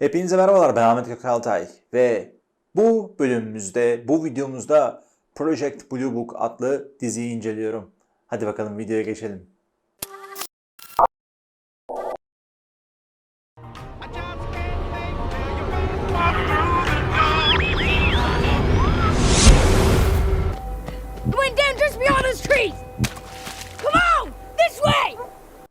Hepinize merhabalar ben Ahmet Gökaltay ve bu bölümümüzde, bu videomuzda Project Blue Book adlı diziyi inceliyorum. Hadi bakalım videoya geçelim.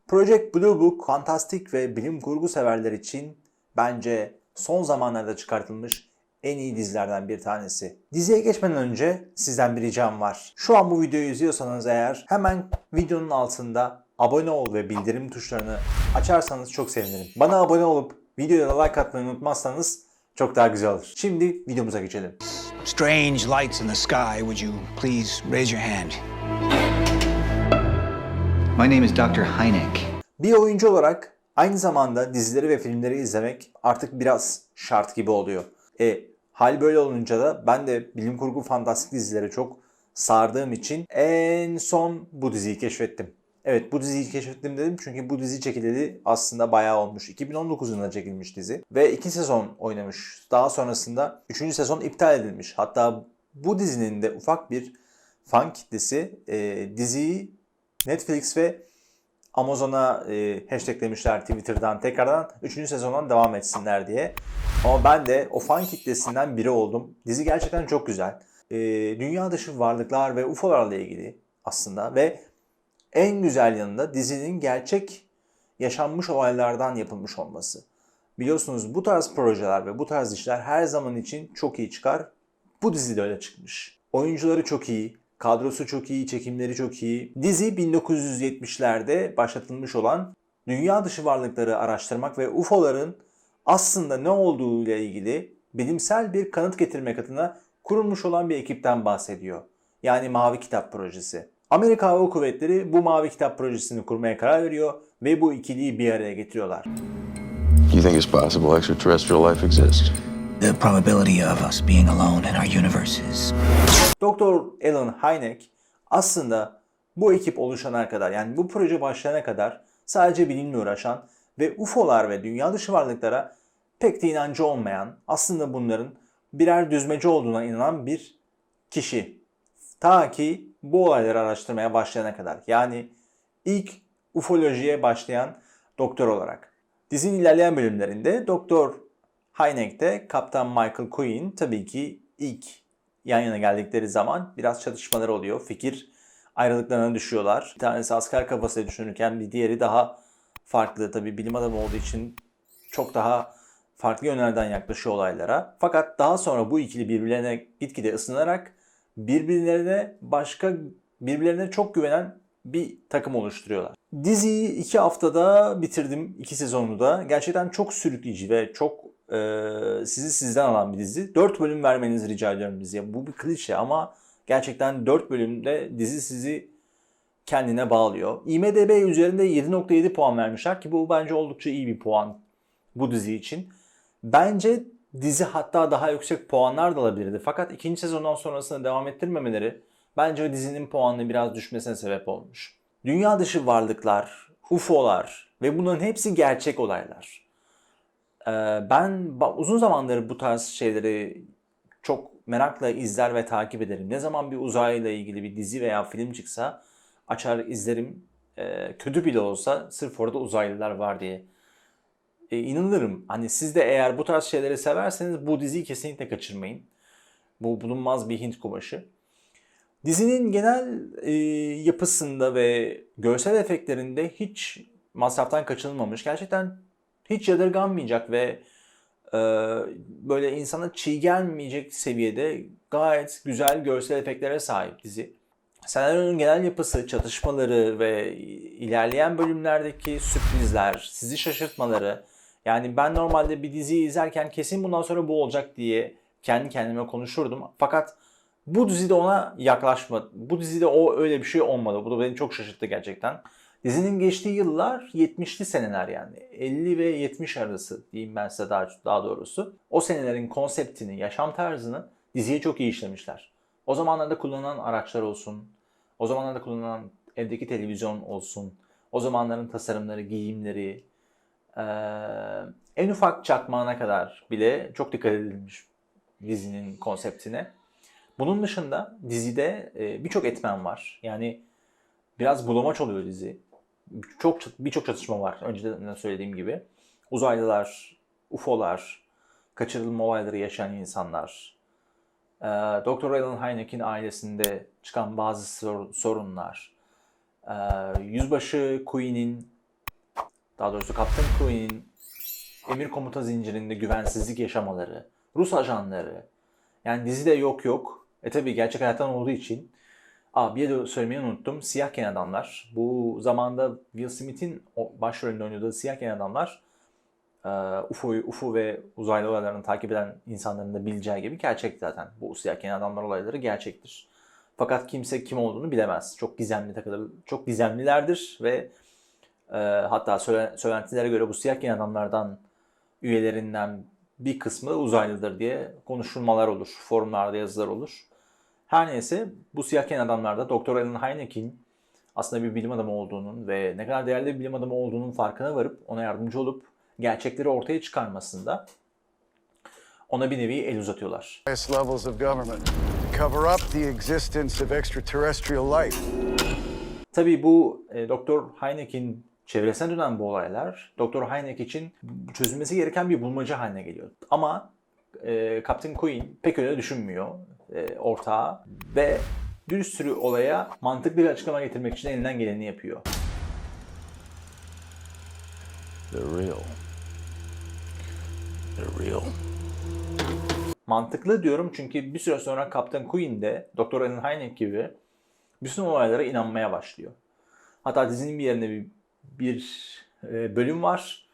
Project Blue Book fantastik ve bilim kurgu severler için bence son zamanlarda çıkartılmış en iyi dizilerden bir tanesi. Diziye geçmeden önce sizden bir ricam var. Şu an bu videoyu izliyorsanız eğer hemen videonun altında abone ol ve bildirim tuşlarını açarsanız çok sevinirim. Bana abone olup videoya da like atmayı unutmazsanız çok daha güzel olur. Şimdi videomuza geçelim. Strange lights in the sky. Would you please raise your hand? My name is Dr. Hynek. Bir oyuncu olarak aynı zamanda dizileri ve filmleri izlemek artık biraz şart gibi oluyor. E hal böyle olunca da ben de bilim kurgu fantastik dizilere çok sardığım için en son bu diziyi keşfettim. Evet bu diziyi keşfettim dedim çünkü bu dizi çekileli aslında bayağı olmuş. 2019 yılında çekilmiş dizi ve 2 sezon oynamış. Daha sonrasında 3. sezon iptal edilmiş. Hatta bu dizinin de ufak bir fan kitlesi e, diziyi Netflix ve Amazon'a e, hashtaglemişler Twitter'dan tekrardan 3. sezondan devam etsinler diye. Ama ben de o fan kitlesinden biri oldum. Dizi gerçekten çok güzel. E, dünya dışı varlıklar ve UFO'larla ilgili aslında ve en güzel yanında dizinin gerçek yaşanmış olaylardan yapılmış olması. Biliyorsunuz bu tarz projeler ve bu tarz işler her zaman için çok iyi çıkar. Bu dizi de öyle çıkmış. Oyuncuları çok iyi, kadrosu çok iyi, çekimleri çok iyi. Dizi 1970'lerde başlatılmış olan dünya dışı varlıkları araştırmak ve UFO'ların aslında ne olduğu ile ilgili bilimsel bir kanıt getirmek adına kurulmuş olan bir ekipten bahsediyor. Yani Mavi Kitap Projesi. Amerika Hava Kuvvetleri bu Mavi Kitap Projesi'ni kurmaya karar veriyor ve bu ikiliyi bir araya getiriyorlar. You think it's possible extraterrestrial life exists? The probability of us being alone in our universe is Doktor Alan Hynek aslında bu ekip oluşana kadar yani bu proje başlayana kadar sadece bilimle uğraşan ve UFO'lar ve dünya dışı varlıklara pek de inancı olmayan aslında bunların birer düzmece olduğuna inanan bir kişi. Ta ki bu olayları araştırmaya başlayana kadar. Yani ilk ufolojiye başlayan doktor olarak. Dizinin ilerleyen bölümlerinde Doktor Hynek'te Kaptan Michael Quinn tabii ki ilk yan yana geldikleri zaman biraz çatışmalar oluyor. Fikir ayrılıklarına düşüyorlar. Bir tanesi asker kafasıyla düşünürken bir diğeri daha farklı. Tabii bilim adamı olduğu için çok daha farklı yönlerden yaklaşıyor olaylara. Fakat daha sonra bu ikili birbirlerine gitgide ısınarak birbirlerine başka birbirlerine çok güvenen bir takım oluşturuyorlar. Diziyi iki haftada bitirdim. iki sezonunu da. Gerçekten çok sürükleyici ve çok sizi sizden alan bir dizi. 4 bölüm vermenizi rica ediyorum diziye. Bu bir klişe ama gerçekten 4 bölümde dizi sizi kendine bağlıyor. IMDB üzerinde 7.7 puan vermişler ki bu bence oldukça iyi bir puan bu dizi için. Bence dizi hatta daha yüksek puanlar da alabilirdi. Fakat ikinci sezondan sonrasında devam ettirmemeleri bence dizinin puanını biraz düşmesine sebep olmuş. Dünya dışı varlıklar, UFO'lar ve bunların hepsi gerçek olaylar. Ee, ben uzun zamandır bu tarz şeyleri çok merakla izler ve takip ederim. Ne zaman bir uzayla ilgili bir dizi veya film çıksa açar izlerim. Ee, kötü bile olsa sırf orada uzaylılar var diye. E, inanırım. Hani siz de eğer bu tarz şeyleri severseniz bu diziyi kesinlikle kaçırmayın. Bu bulunmaz bir Hint kumaşı. Dizinin genel e, yapısında ve görsel efektlerinde hiç masraftan kaçınılmamış. Gerçekten hiç yadırganmayacak ve e, böyle insana çiğ gelmeyecek seviyede gayet güzel görsel efektlere sahip dizi. Senaryonun genel yapısı, çatışmaları ve ilerleyen bölümlerdeki sürprizler, sizi şaşırtmaları. Yani ben normalde bir diziyi izlerken kesin bundan sonra bu olacak diye kendi kendime konuşurdum. Fakat bu dizide ona yaklaşmadı. Bu dizide o öyle bir şey olmadı. Bu da beni çok şaşırttı gerçekten. Dizinin geçtiği yıllar 70'li seneler yani. 50 ve 70 arası diyeyim ben size daha, daha doğrusu. O senelerin konseptini, yaşam tarzını diziye çok iyi işlemişler. O zamanlarda kullanılan araçlar olsun, o zamanlarda kullanılan evdeki televizyon olsun, o zamanların tasarımları, giyimleri, Ee, en ufak çakmağına kadar bile çok dikkat edilmiş dizinin konseptine. Bunun dışında dizide birçok etmen var. Yani biraz bulamaç oluyor dizi. Çok birçok çatışma var önceden söylediğim gibi. Uzaylılar, UFO'lar, kaçırılma olayları yaşayan insanlar, e, Dr. Alan Hynek'in ailesinde çıkan bazı sor- sorunlar, e, Yüzbaşı Queen'in, daha doğrusu Kaptan Queen'in emir komuta zincirinde güvensizlik yaşamaları, Rus ajanları, yani dizide yok yok. E tabi gerçek hayattan olduğu için. Aa bir de söylemeyi unuttum. Siyah Ken Adamlar. Bu zamanda Will Smith'in başrolünde oynadığı Siyah Ken Adamlar e, UFO'yu, UFO ve uzaylı olaylarını takip eden insanların da bileceği gibi gerçek zaten. Bu Siyah Ken Adamlar olayları gerçektir. Fakat kimse kim olduğunu bilemez. Çok gizemli takılır, çok gizemlilerdir ve e, hatta söyle- söylentilere göre bu Siyah Ken Adamlardan üyelerinden bir kısmı uzaylıdır diye konuşulmalar olur. Forumlarda yazılar olur. Her neyse bu siyah ken adamlarda Doktor Alan Hynek'in aslında bir bilim adamı olduğunun ve ne kadar değerli bir bilim adamı olduğunun farkına varıp ona yardımcı olup gerçekleri ortaya çıkarmasında ona bir nevi el uzatıyorlar. Tabii bu e, Doktor Hynek'in çevresine dönen bu olaylar Doktor Hynek için çözülmesi gereken bir bulmaca haline geliyor. Ama e, Captain Queen pek öyle düşünmüyor e, ortağı ve bir sürü olaya mantıklı bir açıklama getirmek için elinden geleni yapıyor. They're real. They're real. Mantıklı diyorum çünkü bir süre sonra Captain Queen de Doktor Alan Hynek gibi bütün olaylara inanmaya başlıyor. Hatta dizinin bir yerinde bir, bir e, bölüm var.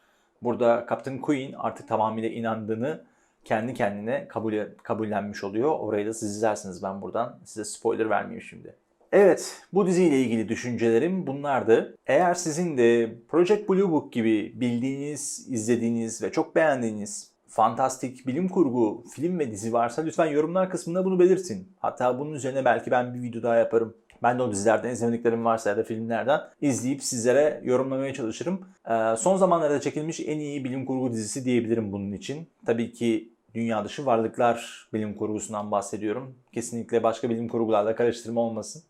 Burada Captain Queen artık tamamıyla inandığını kendi kendine kabul kabullenmiş oluyor. Orayı da siz izlersiniz ben buradan size spoiler vermeyeyim şimdi. Evet, bu diziyle ilgili düşüncelerim bunlardı. Eğer sizin de Project Blue Book gibi bildiğiniz, izlediğiniz ve çok beğendiğiniz fantastik bilim kurgu film ve dizi varsa lütfen yorumlar kısmında bunu belirtin. Hatta bunun üzerine belki ben bir video daha yaparım. Ben de o dizilerden izlemediklerim varsa ya da filmlerden izleyip sizlere yorumlamaya çalışırım. Ee, son zamanlarda çekilmiş en iyi bilim kurgu dizisi diyebilirim bunun için. Tabii ki dünya dışı varlıklar bilim kurgusundan bahsediyorum. Kesinlikle başka bilim kurgularla karıştırma olmasın.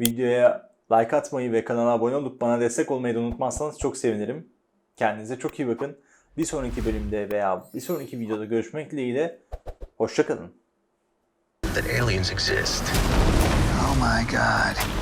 Videoya like atmayı ve kanala abone olup bana destek olmayı da unutmazsanız çok sevinirim. Kendinize çok iyi bakın. Bir sonraki bölümde veya bir sonraki videoda görüşmek dileğiyle. Hoşçakalın. That aliens exist. Oh my god.